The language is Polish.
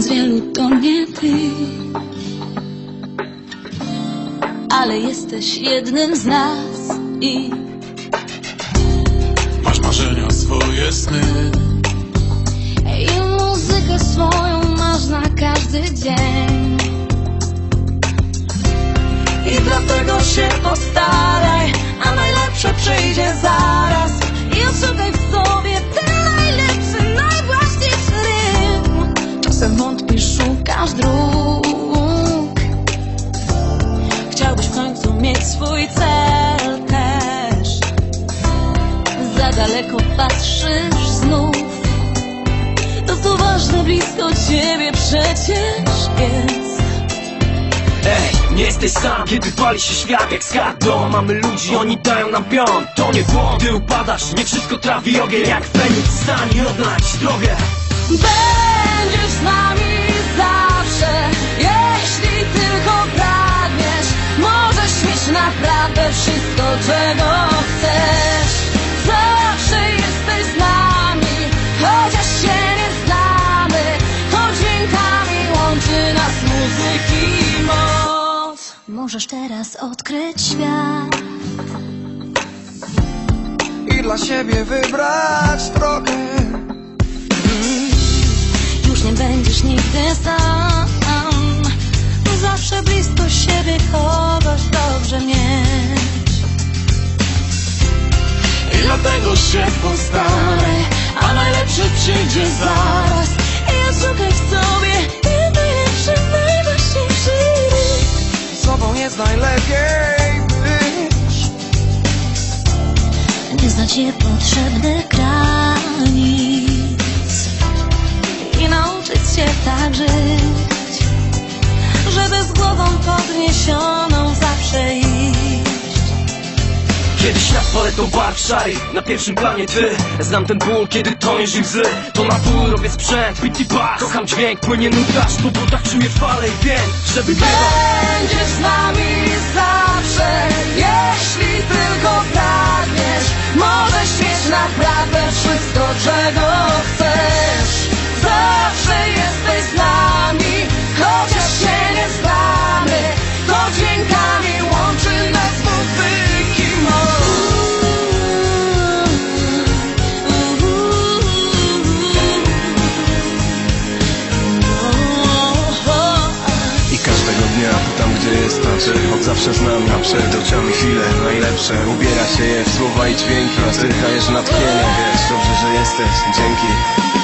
z wielu to nie ty. Ale jesteś jednym z nas i Masz marzenia, swoje sny. I muzykę swoją masz na każdy dzień. I dlatego się postaraj A najlepsze przyjdzie zaraz w końcu mieć swój cel też. Za daleko patrzysz znów. To co ważne blisko ciebie przecież jest Ej, nie jesteś sam, kiedy pali się świat jak skarb Mamy ludzi, oni dają nam pion. To nie błąd, ty upadasz, nie wszystko trawi ogień. Jak Feniks, stań i odnajdź drogę. Będziesz z nami Możesz teraz odkryć świat. I dla siebie wybrać drogę. Już nie będziesz nigdy sam. Zawsze blisko siebie kogoś dobrze mieć. I dlatego się postaraj A najlepsze przyjdzie zaraz. I szukaj w sobie jest najlepiej być. Nie znać niepotrzebnych granic I nauczyć się tak żyć Żeby z głową podniesioną zawsze iść Kiedyś nad paletą barw na pierwszym planie ty Znam ten ból, kiedy toniesz i łzy. To na ból robię sprzęt, beat i bass. Kocham dźwięk, płynie nudaż, po butach czuję falę i wiem, że wygrywa Będziesz z nami zawsze, jeśli znaczy Od zawsze znam, a przed oczami chwile najlepsze. Ubiera się je w słowa i dźwięki dajesz natchnienie, wiesz, dobrze, że jesteś, dzięki